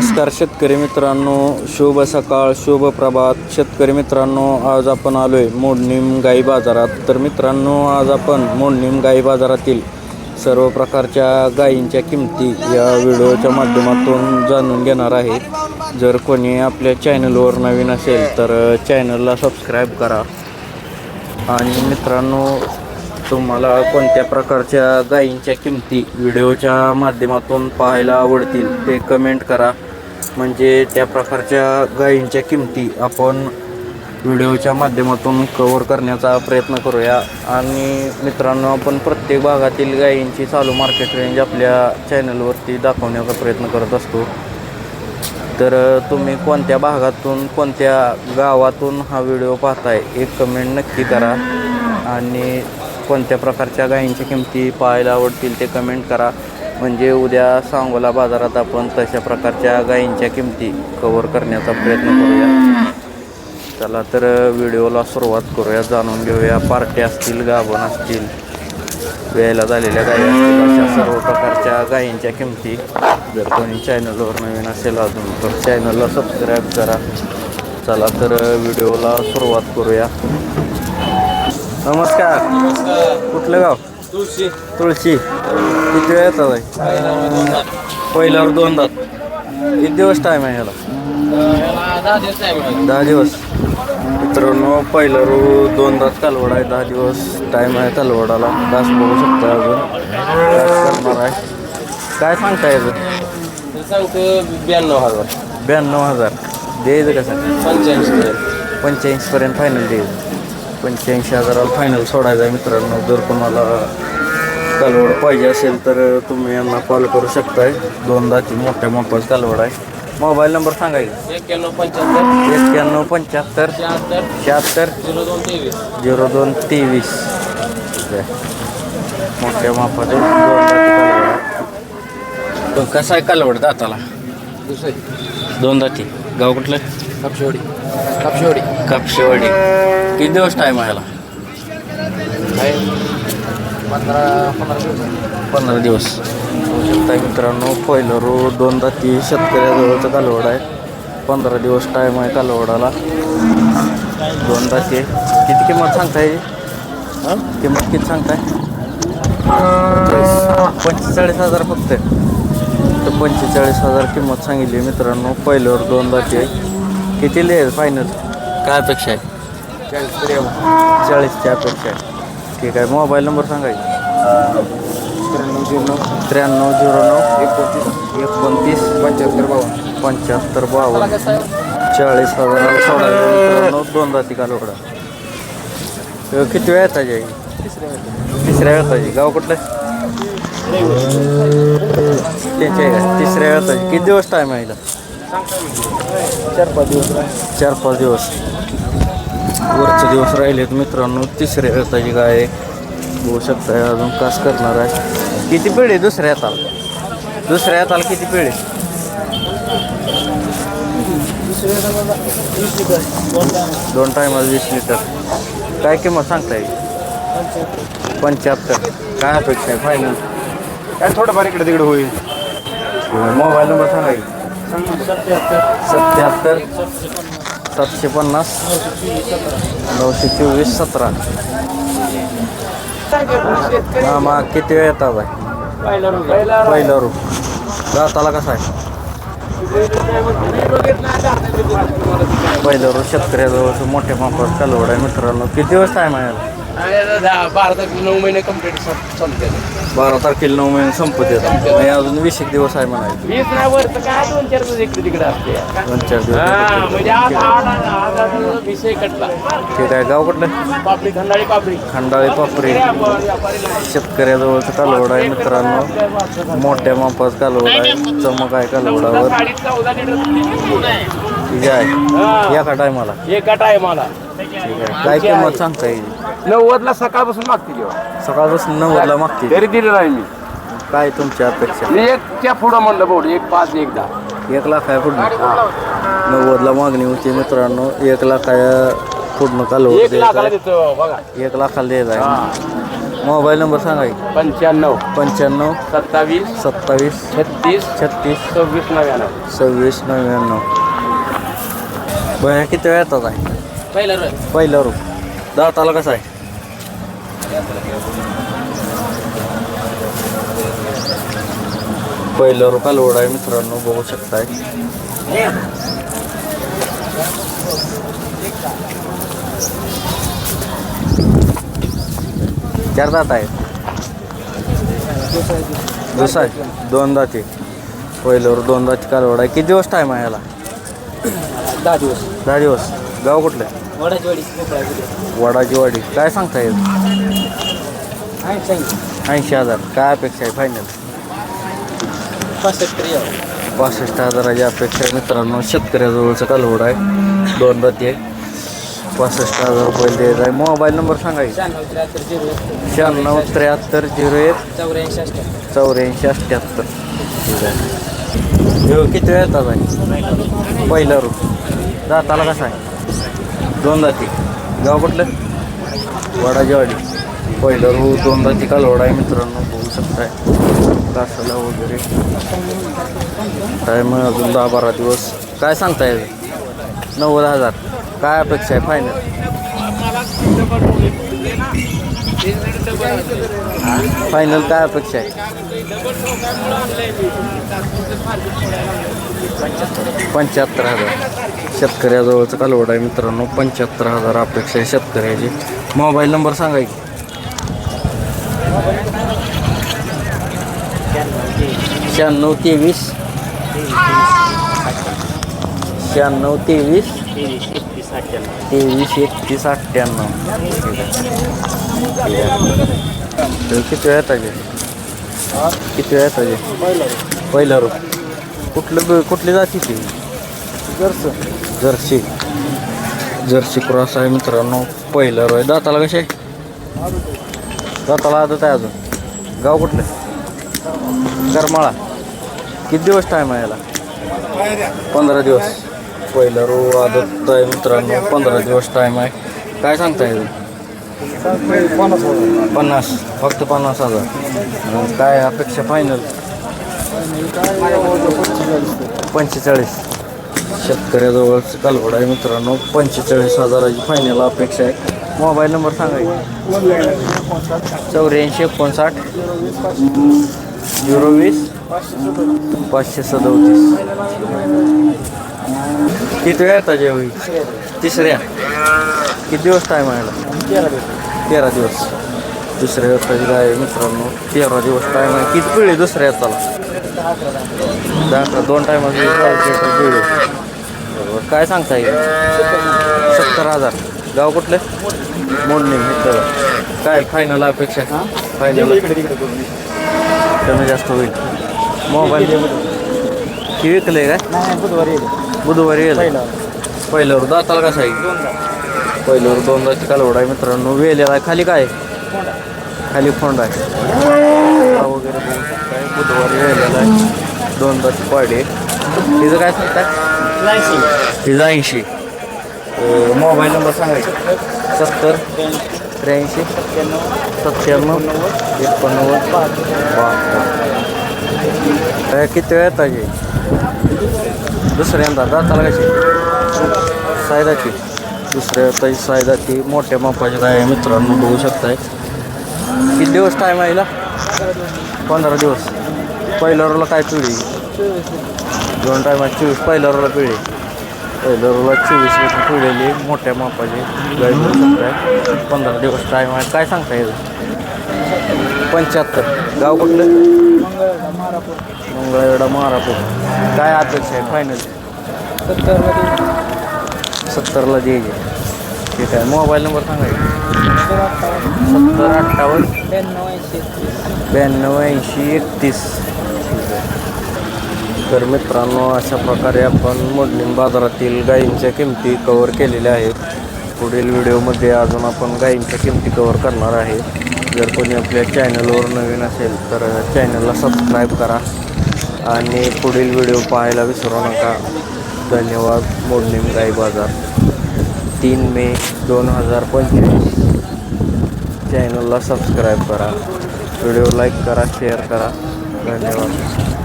नमस्कार शेतकरी मित्रांनो शुभ सकाळ शुभ प्रभात. शेतकरी मित्रांनो आज आपण आलो आहे मोडणीम गाई बाजारात. तर मित्रांनो आज आपण मोडणीम गाई बाजारातील सर्व प्रकारच्या गायींच्या किमती या व्हिडिओच्या माध्यमातून जाणून घेणार आहे. जर कोणी आपल्या चॅनलवर नवीन असेल तर चॅनलला सबस्क्राईब करा. आणि मित्रांनो तुम्हाला कोणत्या प्रकारच्या गायींच्या किमती व्हिडिओच्या माध्यमातून पाहायला आवडतील ते कमेंट करा. म्हणजे त्या प्रकारच्या गायींच्या किमती आपण व्हिडिओच्या माध्यमातून कवर करण्याचा प्रयत्न करूया. आणि मित्रांनो आपण प्रत्येक भागातील गायींची चालू मार्केट रेंज आपल्या चॅनलवरती दाखवण्याचा प्रयत्न करत असतो. तर तुम्ही कोणत्या भागातून कोणत्या गावातून हा व्हिडिओ पाहताय एक कमेंट नक्की करा. आणि कोणत्या प्रकारच्या गायींच्या किमती पाहायला आवडतील ते कमेंट करा. म्हणजे उद्या सांगोला बाजारात आपण तशा प्रकारच्या गायींच्या किमती कवर करण्याचा प्रयत्न करूया. चला तर व्हिडिओला सुरुवात करूया जाणून घेऊया. पार्ट्या असतील गाभण असतील वेळेला झालेल्या गायी असतील अशा सर्व प्रकारच्या गायींच्या किमती. जर कोणी चॅनलवर नवीन असेल अजून तर चॅनलला सबस्क्राईब करा. चला तर व्हिडिओला सुरुवात करूया. नमस्कार. कुठलं गाव? तुळशी. तुळशी. किती वेळ येतात पहिल्यावर दोन दात. किती दिवस टाईम आहे ह्याला? दहा दिवस. मित्रांनो पहिलं रो दोन तास कालवड आहे. दहा दिवस टाईम आहे कालवडाला. तास बघू शकता अजून. करणार आहे. काय सांगता याचं सांगतो ब्याण्णव हजार. ब्याण्णव हजार. द्यायचं कसं? पंच्याऐंशी पंच्याऐंशीपर्यंत फायनल द्यायचं पंच्याऐंशी हजाराला फायनल सोडायचं आहे मित्रांनो. जर कोणाला कालवड पाहिजे असेल तर तुम्ही यांना कॉल करू शकताय. दोन दाती मोठ्या मोठाच कालवड आहे. मोबाईल नंबर सांगायचा एक्क्याण्णव पंच्याहत्तर. एक्क्याण्णव पंच्याहत्तर. शहात्तर. शहात्तर. झिरो दोन तेवीस. झिरो दोन तेवीस. मोठ्या मापाचे दोन तो कसा आहे कालवड दाताला? दुसरे. दोन दाती गाव कुठलं? कापशेवाडी. कापशेवाडी. कापशेवाडी किती दिवस टाईम आहे पंधरा पंधरा दिवस मित्रांनो पहिलं रो दोन दाती शेतकऱ्याजवळचं कालवड आहे. पंधरा दिवस टाईम आहे कालवडाला. दोन दाती आहे. किती किंमत सांगताय? हां? किंमत किती सांगताय? पंचेचाळीस हजार फक्त. तर पंचेचाळीस हजार किंमत सांगितली मित्रांनो पहिल्यावर दोन दाती आहे किती लिहिल फायनल काय अपेक्षा आहे? चाळीसची अपेक्षा आहे. ठीक आहे मोबाईल नंबर सांगायचा. त्र्याण्णव झिरो त्र्याण्णव झिरो नऊ. एकोणतीस. एकोणतीस. पंच्याहत्तर बावन्न. पंच्याहत्तर बावन्न. चाळीस सोडायचं मित्रांनो दोन राती कालवडा अ, किती वेळ येताची आहे तिसऱ्या वेळाची गाव कुठलं? त्यांच्या आहे का तिसऱ्या वेळाची किती दिवस टाईम आहे हिला? चार पाच दिवस. चार पाच दिवस. वरचे दिवस राहिलेत मित्रांनो. तिसऱ्या वेळाची गाय आहे बघू शकताय अजून कास करणार आहे. किती पिढी दुसऱ्या हाताला? दुसऱ्या हाताला किती पिढी? दोन टायमाला वीस लिटर. काय किंमत सांगता येईल पंच्याहत्तर. काय अपेक्षा आहे? फायनल काय थोडंफार इकडे तिकडे होईल. मोबाईल नंबर सांगा की. सत्याहत्तर. सातशे पन्नास नऊशे चोवीस सतरा. हा किती वेळ येतात आहे पहिला रूप दाताला कसा आहे? पहिलं रूप शेतकऱ्याजवळ मोठ्या मापात कालवड आहे मित्रांनो. किती दिवस टाईम आहे? दहा बारा तारखे नऊ महिने कंप्लीट चालते बारा तारखेला नऊ महिने संपत येतात म्हणजे अजून वीस एक दिवस आहे म्हणायचं. वीस नाही वर तर काय? दोन चार दिवस इकडे तिकडे असते. दोन चार हा दिवस म्हणजे आज आठ आज आज विषय कटला. ठीक आहे गाव कुठलं? पापडी खंडाळी पापडी. खंडाळी पापरी शेतकऱ्याजवळचं कालवड आहे मित्रांनो. मोठ्या मापाचं कालवड आहे. चमक आहे कालवडावर. चौदा लिटर आहे. आहे. एका टायमाला. एक गट आहे मला ठीक आहे. काय किंमत सांगता येईल? नव्वदला सकाळपासून मागते किंवा सकाळपासून नव्वदला मागते. तरी दिलं नाही मी. काय तुमची अपेक्षा? मी एकच्या पुढं म्हणलं बोल एक पाच एक दहा. एक लाख आहे पुढं नव्वदला मागणी होती मित्रांनो. एक लाख आहे पुढनं कालवड एक लाखाला देतो बघा. एक लाखाला द्यायचं आहे. मोबाईल नंबर सांगा की. पंच्याण्णव. पंच्याण्णव. सत्तावीस. सत्तावीस. छत्तीस. छत्तीस. सव्वीस नव्याण्णव. सव्वीस नव्याण्णव. बया किती वेळ येतात आहे? पहिलं पहिलं रूप दाताला कसं आहे? पहिलं रूप कालवड आहे मित्रांनो बघू शकताय. चार दात आहेत. दुसरा आहे. दोन दाती पहिल्यावर दोन दाती कालवड आहे. किती दिवस टाईम आहे याला? दहा दिवस. दहा दिवस. गाव कुठलं वडाची वाडी काय सांगता येईल ऐंशी हजार. काय अपेक्षा आहे फायनल पासष्ट हजाराची अपेक्षा आहे मित्रांनो. शेतकऱ्याजवळचं कालवड आहे. दोन राती आहे. पासष्ट हजार रुपये द्यायचं आहे. मोबाईल नंबर सांगा. शहाण्णव त्र्याहत्तर झिरो एक. चौऱ्याऐंशी अठ्ठ्याहत्तर. ठीक आहे ह्यो किती वेळ येतात? आहे पहिला रूप दाताला कसा आहे? दोन दाती गाव कुठलं? वडाची वाडी पहिलं रू दोन दाती कालवडा आहे मित्रांनो बघू शकताय. कासाला वगैरे. टाईम मग अजून दहा बारा दिवस. काय सांगताय? नव्वद हजार. काय अपेक्षा आहे फायनल फायनल काय अपेक्षा आहे? पंच्याहत्तर हजार. शेतकऱ्याजवळचं कालवड आहे मित्रांनो. पंच्याहत्तर हजार अपेक्षा आहे शेतकऱ्याची. मोबाईल नंबर सांगा की. शहाण्णव तेवीस. शहाण्णव तेवीस. तेवीस एकतीस अठ्ठ्याण्णव. तर किती वेळ पाहिजे किती वेळ पाहिजे पहिला रूप. कुठलं कुठली जाती ती? Jersey Jersey. जर्सी क्रॉस आहे मित्रांनो. पहिला रोय दाताला कसे आहे? दाताला आदत आहे अजून. गाव कुठलं? करमाळा. किती दिवस टाईम आहे याला? पंधरा दिवस. पहिला रो आदत आहे मित्रांनो. पंधरा दिवस टाईम आहे. काय सांगता येईल पन्नास. फक्त पन्नास हजार. काय अपेक्षा फायनल पंचेचाळीस. शेतकऱ्याजवळच कालवड आहे मित्रांनो. पंचेचाळीस हजाराची फायनल अपेक्षा आहे. मोबाईल नंबर सांगा चौऱ्याऐंशी एकोणसाठ. झिरो वीस. पाचशे सदोतीस. किती वेळ येतात होईल तिसऱ्या. किती दिवस टाईम आहे तेरा दिवस. दुसऱ्या येताची काय मित्रांनो. तेरा दिवस टाईम आहे. किती पिढी दुसऱ्या येताला दहा अकरा दोन टायमाची बरोबर. काय सांगता येईल? सत्तर हजार. गाव कुठले? मोडणी काय फायनल अपेक्षा? फायनल कमी जास्त होईल. मोबाईल की विकले काय? बुधवारी येईल. पहिल्यावर दाताला कसं आहे पहिल्यावर दोन दाती कालवड आहे मित्रांनो. वेलेला खाली काय? खाली फोंड आहे. वगैरे बघू शकताय. बुधवारी राहिलेला आहे. दोन दाती पाडी. तिचं काय सांगताय तिचं ऐंशी. मोबाईल नंबर सांगायचा. सत्तर त्र्याऐंशी सत्त्याण्णव एकोणनव्वद बहात्तर. किती वेळ ताजी दुसऱ्यांदा. दाताला कशी? सायदाची. दुसऱ्या ताजी सायदाची. मोठ्या मापाची काय मित्रांनो बघू शकताय. किती दिवस टाईम आहे पंधरा दिवस. पहिल्या रोला काय पिढी? दोन टायमा चोवीस पहिल्या रोला पिढी. पहिल्या रोला चोवीस लिटर मोठ्या मापाची गाय शकताय पंधरा दिवस टाईम आहे. काय सांगता येईल पंच्याहत्तर. गाव कुठलं? मंगळवेडा मारापूर काय अपेक्षा आहे? फायनल सत्तरला द्यायचे ठीक आहे. मोबाईल नंबर सांगायचा सत्तर अठ्ठावन्न ब्याण्णव ऐंशी एकतीस. ठीक आहे तर मित्रांनो अशा प्रकारे आपण मोडणीम बाजारातील गायींच्या किमती कवर केलेल्या आहेत. पुढील व्हिडिओमध्ये अजून आपण गायींच्या किमती कवर करणार आहे. जर कोणी आपल्या चॅनलवर नवीन असेल तर चॅनलला सबस्क्राईब करा. आणि पुढील व्हिडिओ पाहायला विसरू नका. धन्यवाद मोडणीम गाई बाजार. तीन मे दोन हजार पंचवीस. चॅनलला सबस्क्राईब करा. व्हिडिओ लाईक करा शेअर करा. धन्यवाद.